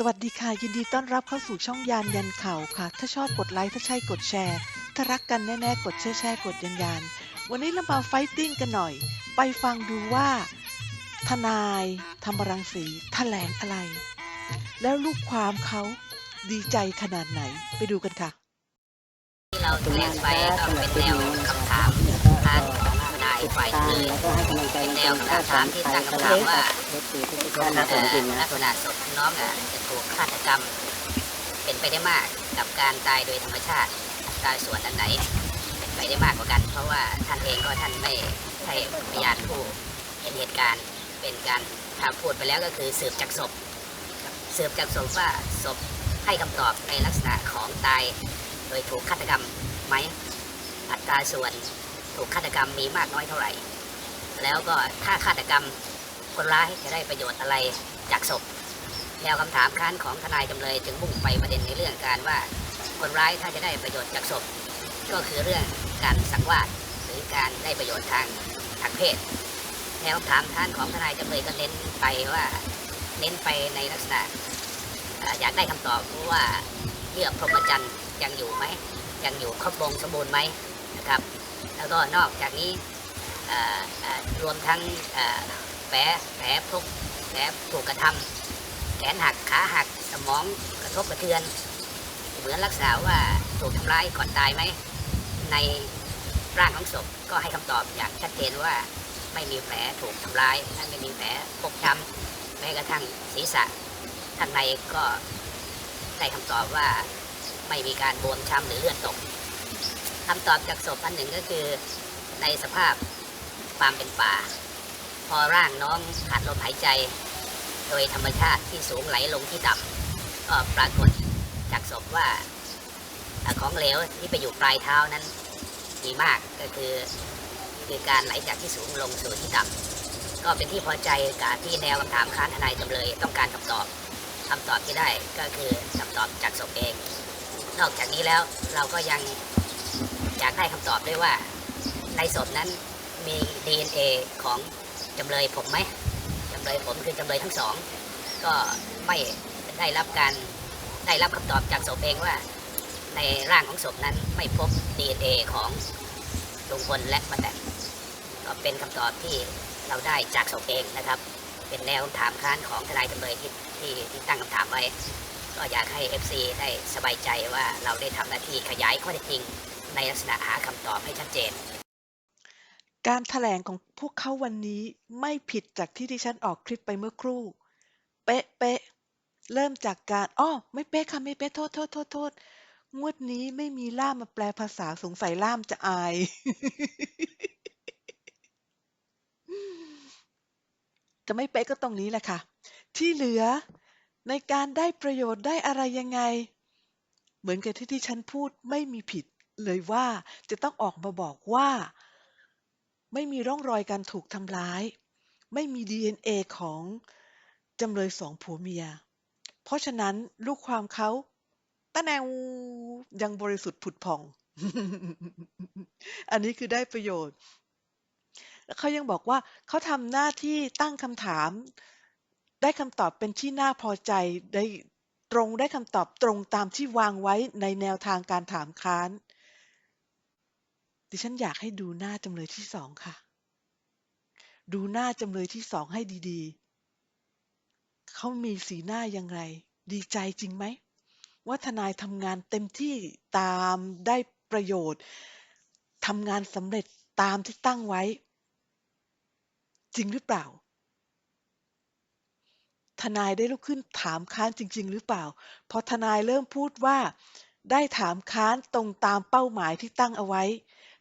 สวัสดีค่ะ ยินดีต้อนรับเข้าสู่ช่องยานยันข่าวค่ะ ถ้าชอบกดไลค์ ถ้าใช่กดแชร์ ถ้ารักกันแน่ๆ กดแชร์แชร์กดยันยัน วันนี้เรามาไฟติ้งกันหน่อย ไปฟังดูว่า ทนายธรรมรังสีแถลงอะไร แล้วลูกความเขาดีใจขนาดไหนไปดูกันค่ะ ที่เราแถลงไปก็เป็นแนวค ฝ่ายจำเลยเป็นแนวคำถามที่ตั้งคำถามว่าลักษณะศพน้องอะจะถูกฆาตกรรม เป็นไปได้มากกับการตายโดยธรรมชาติตราส่วนอันไหนเป็นไปได้มากกว่ากัน เพราะว่าท่านเองก็ท่านไม่ใช่พยานผู้เห็นเหตุการณ์เป็นการถ้าพูดไปแล้วก็คือสืบจากศพสืบจากศพว่าศพให้คำตอบในลักษณะของตาย โดยถูกฆาตกรรมไหมอัตราส่วน ถูกฆาตกรรมมีมากน้อยเท่าไหร่ แล้วก็ถ้าฆาตกรรมคนร้ายจะได้ประโยชน์อะไรจากศพแนวคำถามค้านของทนายจำเลยจึงมุ่งไปประเด็นในเรื่องการว่า คนร้ายถ้าจะได้ประโยชน์จากศพ ก็คือเรื่องการสังวาสหรือการได้ประโยชน์ทางทางเพศแนวคำถามค้านของทนายจำเลยก็เน้นไปว่าเน้นไปในลักษณะอยากได้คำตอบว่าเรื่องพรหมจรรย์ยังอยู่ไหมยังอยู่ครบวงสมบูรณ์ไหมนะครับ แล้วก็นอกจากนี้รวมทั้งแผลแผลพกแผลถูกกระทำแขนหักขาหักสมองกระทบกระเทือน เหมือนลักษณะว่าถูกทำร้ายก่อนตายไหม ในร่างของศพก็ให้คำตอบอย่างชัดเจนว่าไม่มีแผลถูกทำร้ายไม่มีแผลพกช้ำแม้กระทั่งศีรษะข้างในก็ได้คำตอบว่าไม่มีการบวมช้ำหรือเลือดตก คำตอบจากศพอันหนึ่งก็คือในสภาพความเป็นป่า พอร่างน้องขาดลมหายใจ โดยธรรมชาติที่สูงไหลลงที่ต่ำก็ปรากฏจากศพว่าของเหลวที่ไปอยู่ปลายเท้านั้นมีมากก็คือ คือการไหลจากที่สูงลงสู่ที่ต่ำก็เป็นที่พอใจกับที่แนวคำถามค้านทนายจำเลยต้องการคำตอบคำตอบที่ได้ก็คือคำตอบจากศพเอง นอกจากนี้แล้วเราก็ยัง อยากได้คำตอบด้วยว่า ในศพนั้นมี DNA ของจำเลยผมไหมจำเลยผมคือจำเลยทั้งสอง ก็ไม่ได้รับการได้รับคำตอบจากศพเองว่า ในร่างของศพนั้นไม่พบ DNA ของลุงพลและป้าแตนก็เป็นคำตอบที่เราได้จากศพเองนะครับ เป็นแนวถามค้านของทนายจำเลยที่ที่ที่ตั้งคำถามไว้ ก็อยากให้ FC ได้สบายใจว่าเราได้ทำหน้าที่ขยายข้อเท็จจริง ในลักษณะหาคำตอบให้ชัดเจน การแถลงของพวกเขาวันนี้ไม่ผิดจากที่ดิฉันออกคลิปไปเมื่อครู่ เป๊ะเป๊ะเริ่มจากการอ้อไม่เป๊ะค่ะไม่เป๊ะโทษโทษโทษโทษงวดนี้ไม่มีล่ามมาแปลภาษาสงสัยล่ามจะอาย จะไม่เป๊ะก็ตรงนี้แหละค่ะ ที่เหลือในการได้ประโยชน์ได้อะไรยังไง เหมือนกับที่ที่ฉันพูดไม่มีผิด เลยว่าจะต้องออกมาบอกว่า ไม่มีร่องรอยการถูกทำร้าย ไม่มี DNA ของจำเลยสองผัวเมีย เพราะฉะนั้นลูกความเขาตะแนวยังบริสุทธิ์ผุดผ่อง อันนี้คือได้ประโยชน์ แล้วเขายังบอกว่าเขาทำหน้าที่ตั้งคำถาม ได้คำตอบเป็นที่น่าพอใจได้ตรงได้คำตอบตรงตามที่วางไว้ในแนวทางการถามค้าน ดิฉันอยากให้ดูหน้าจำเลยที่สองค่ะ ดูหน้าจำเลยที่สองให้ดีๆ เขามีสีหน้ายังไง ดีใจจริงไหม ว่าทนายทำงานเต็มที่ตามได้ประโยชน์ทำงานสำเร็จตามที่ตั้งไว้ จริงหรือเปล่า ทนายได้ลุกขึ้นถามค้านจริง ๆ หรือเปล่า พอทนายเริ่มพูดว่าได้ถามค้านตรงตามเป้าหมายที่ตั้งเอาไว้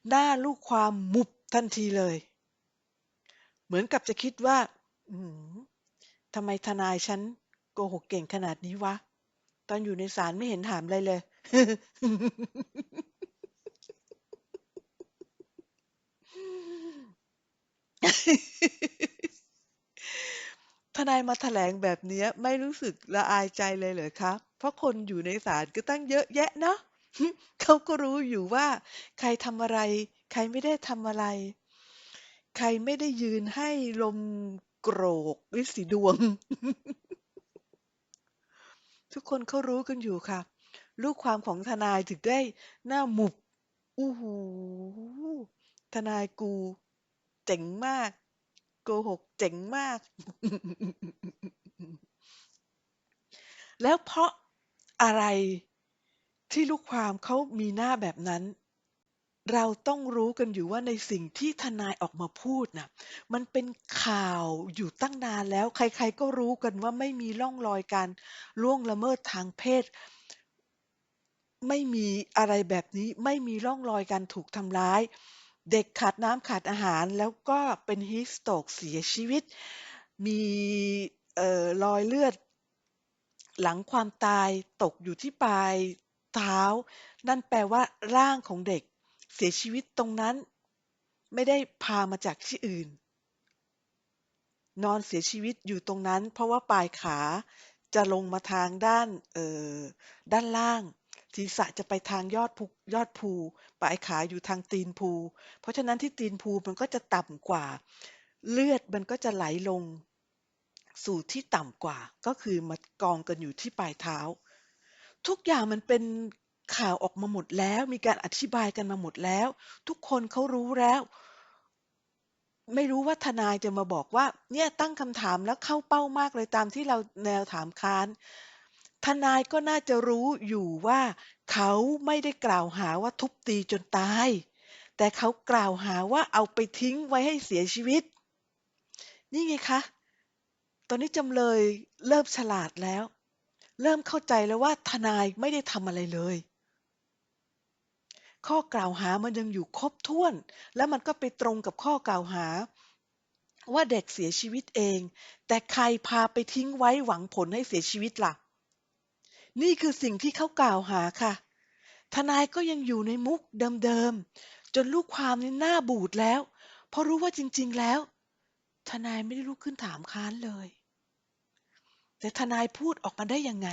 หน้าลูกความมุบทันทีเลย เหมือนกับจะคิดว่าทำไมทนายฉันโกหกเก่งขนาดนี้วะ ตอนอยู่ในศาลไม่เห็นถามอะไรเลย ทนายมาแถลงแบบเนี้ยไม่รู้สึกละอายใจเลยเหรอคะ เพราะคนอยู่ในศาลก็ตั้งเยอะแยะเนาะ เขาก็รู้อยู่ว่า ใครทำอะไร ใครไม่ได้ทำอะไร ใครไม่ได้ยืนให้ลมโกรกฤทธิ์สีดวง ทุกคนเขารู้กันอยู่ค่ะ ลูกความของทนายถึงได้หน้าหมุบอู้หูทนายกู เจ๋งมาก โกหกเจ๋งมาก แล้วเพราะอะไร ที่ลูกความเขามีหน้าแบบนั้น เราต้องรู้กันอยู่ว่าในสิ่งที่ทนายออกมาพูดน่ะ มันเป็นข่าวอยู่ตั้งนานแล้ว ใครๆก็รู้กันว่าไม่มีร่องรอยการล่วงละเมิดทางเพศ ไม่มีอะไรแบบนี้ ไม่มีร่องรอยการถูกทำร้าย เด็กขาดน้ำขาดอาหาร แล้วก็เป็นฮีสโตกเสียชีวิต มีออรอยเลือดหลังความตายตกอยู่ที่ปลาย เท้า นั่นแปลว่า ร่างของเด็ก เสียชีวิตตรงนั้น ไม่ได้พามาจากที่อื่น นอนเสียชีวิตอยู่ตรงนั้น เพราะว่าปลายขาจะลงมาทางด้านเอ่อด้านล่างศีรษะจะไปทางยอดภูยอดภูปลายขาอยู่ทางตีนภู เพราะฉะนั้นที่ตีนภูมันก็จะต่ำกว่า เลือดมันก็จะไหลลง สู่ที่ต่ำกว่า ก็คือมากองกันอยู่ที่ปลายเท้า ทุกอย่างมันเป็นข่าวออกมาหมดแล้ว มีการอธิบายกันมาหมดแล้ว ทุกคนเขารู้แล้ว ไม่รู้ว่าทนายจะมาบอกว่า เนี่ยตั้งคำถามแล้วเข้าเป้ามากเลยตามที่เราแนวถามค้านทนายก็น่าจะรู้อยู่ว่าเขาไม่ได้กล่าวหาว่าทุบตีจนตาย แต่เขากล่าวหาว่าเอาไปทิ้งไว้ให้เสียชีวิต นี่ไงคะ ตอนนี้จำเลยเริ่มฉลาดแล้ว เริ่มเข้าใจแล้วว่าทนายไม่ได้ทำอะไรเลย ข้อกล่าวหามันยังอยู่ครบถ้วน แล้วมันก็ไปตรงกับข้อกล่าวหา ว่าเด็กเสียชีวิตเอง แต่ใครพาไปทิ้งไว้หวังผลให้เสียชีวิตล่ะ นี่คือสิ่งที่เขากล่าวหาค่ะ ทนายก็ยังอยู่ในมุกเดิมๆ จนลูกความนี่หน้าบูดแล้ว เพราะรู้ว่าจริง ๆ แล้ว ทนายไม่ได้ลุกขึ้นถามค้านเลย แต่ทนายพูดออกมาได้ยังไง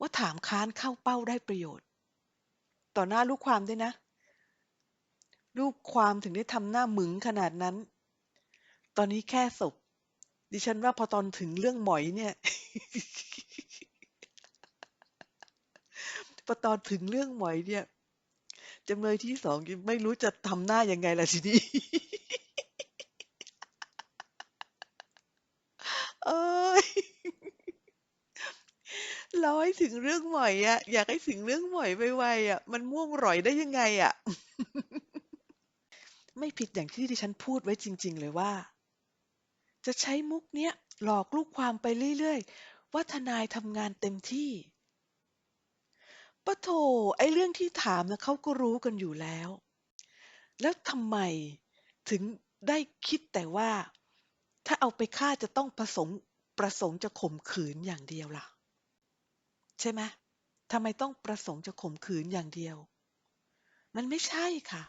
ว่าถามค้านเข้าเป้าได้ประโยชน์ ต่อหน้าลูกความด้วยนะ ลูกความถึงได้ทำหน้าหมึงขนาดนั้น ตอนนี้แค่ศพ ดิฉันว่าพอตอนถึงเรื่องหมอยเนี่ยพอตอนถึงเรื่องหมอยเนี่ยจำเลยที่สองไม่รู้จะทำหน้ายังไงล่ะทีนี้ เอ้ย รอให้ถึงเรื่องหมอยอะอยากให้ถึงเรื่องหมอยไวๆอะมันม่วงหร่อยได้ยังไงอะไม่ผิดอย่างที่ดิฉันพูดไว้จริง ๆ เลยว่า จะใช้มุกเนี้ยหลอกลูกความไปเรื่อยๆ ว่าทนายทำงานเต็มที่ปะโถไอ้เรื่องที่ถามนะเขาก็รู้กันอยู่แล้ว แล้วทำไมถึงได้คิดแต่ว่า ถ้าเอาไปฆ่าจะต้องประสงค์ประสงค์จะข่มขืนอย่างเดียวล่ะ ใช่ไหมทำไมต้องประสงค์จะข่มขืนอย่างเดียว มันไม่ใช่ค่ะ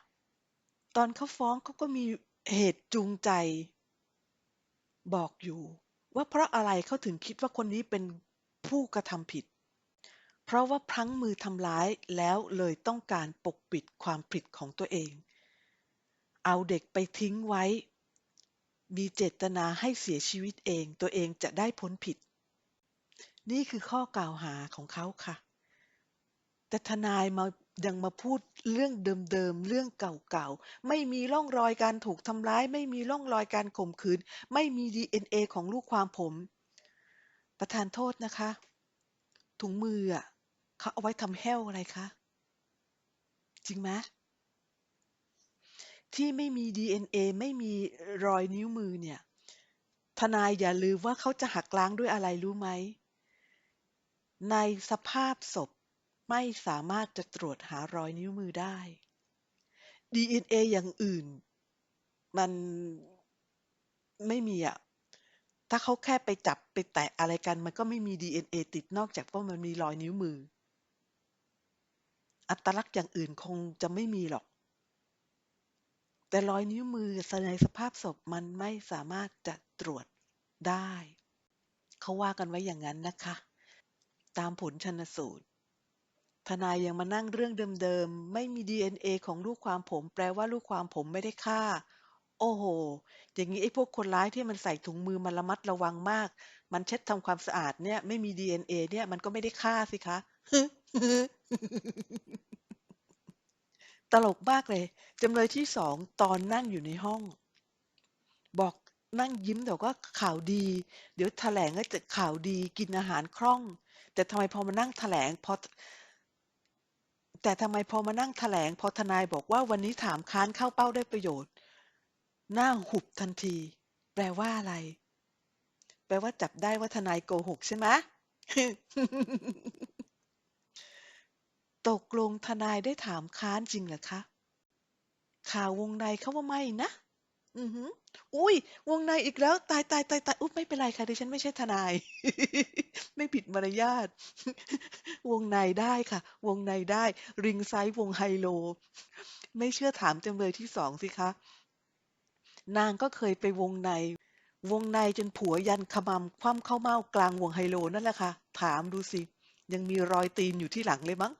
ตอนเขาฟ้องเขาก็มีเหตุจูงใจ บอกอยู่ ว่าเพราะอะไรเขาถึงคิดว่าคนนี้เป็นผู้กระทำผิด เพราะว่าพลั้งมือทำร้ายแล้วเลยต้องการปกปิดความผิดของตัวเอง เอาเด็กไปทิ้งไว้ มีเจตนาให้เสียชีวิตเอง ตัวเองจะได้พ้นผิด นี่คือข้อกล่าวหาของเขาค่ะ แต่ทนายมายังมาพูดเรื่องเดิมๆ เรื่องเก่าๆ ไม่มีร่องรอยการถูกทำร้าย ไม่มีร่องรอยการข่มขืน ไม่มี DNA ของลูกความผม ประธานโทษนะคะ ถุงมืออะเขาเอาไว้ทำแห้วอะไรคะ จริงไหมที่ไม่มี DNA ไม่มีรอยนิ้วมือเนี่ย ทนายอย่าลืมว่าเขาจะหักล้างด้วยอะไรรู้ไหม ในสภาพศพไม่สามารถจะตรวจหารอยนิ้วมือได้ DNA อย่างอื่น มันไม่มีอะถ้าเขาแค่ไปจับไปแตะอะไรกัน มันก็ไม่มี DNA ติดนอกจากว่ามันมีรอยนิ้วมือ อัตลักษณ์อย่างอื่นคงจะไม่มีหรอก แต่รอยนิ้วมือในสภาพศพมันไม่สามารถจะตรวจได้ เขาว่ากันไว้อย่างนั้นนะคะ ตามผลชันสูตร ทนายยังมานั่งเรื่องเดิมๆ ไม่มี DNA ของลูกความผม แปลว่าลูกความผมไม่ได้ฆ่า โอ้โฮอย่างงี้ไอ้พวกคนร้ายที่มันใส่ถุงมือมันระมัดระวังมาก มันเช็ดทำความสะอาดเนี่ย ไม่มีดีเอ็นเอเนี่ยมันก็ไม่ได้ฆ่าสิคะตลกมากเลยจำเลยที่2ตอนนั่งอยู่ในห้อง บอกนั่งยิ้มแต่ว่าข่าวดี เดี๋ยวแถลงก็จะข่าวดีกินอาหารคล่อง แต่ทำไมพอมานั่งแถลงพอแต่ทำไมพอมานั่งแถลงพอทนายบอกว่าวันนี้ถามค้านเข้าเป้าได้ประโยชน์ หน้าหุบทันที แปลว่าอะไร แปลว่าจับได้ว่าทนายโกหกใช่ไหมตกลงทนายได้ถามค้านจริงเหรอคะ ข่าววงในเขาว่าไม่นะ อือฮึ อุ๊ย วงในอีกแล้ว ตาย ๆ ๆ ๆ อุ๊ย ไม่เป็นไรค่ะ ดิฉันไม่ใช่ทนาย ไม่ผิดมารยาท วงในได้ค่ะ วงในได้ ริงไซด์วงไฮโล ไม่เชื่อถามจำเลยที่ 2 สิคะ นางก็เคยไปวงใน วงในจนผัวยันขมำคว่ำข้าวเม่ากลางวงไฮโลนั่นแหละค่ะ ถามดูสิ ยังมีรอยตีนอยู่ที่หลังเลยมั้ง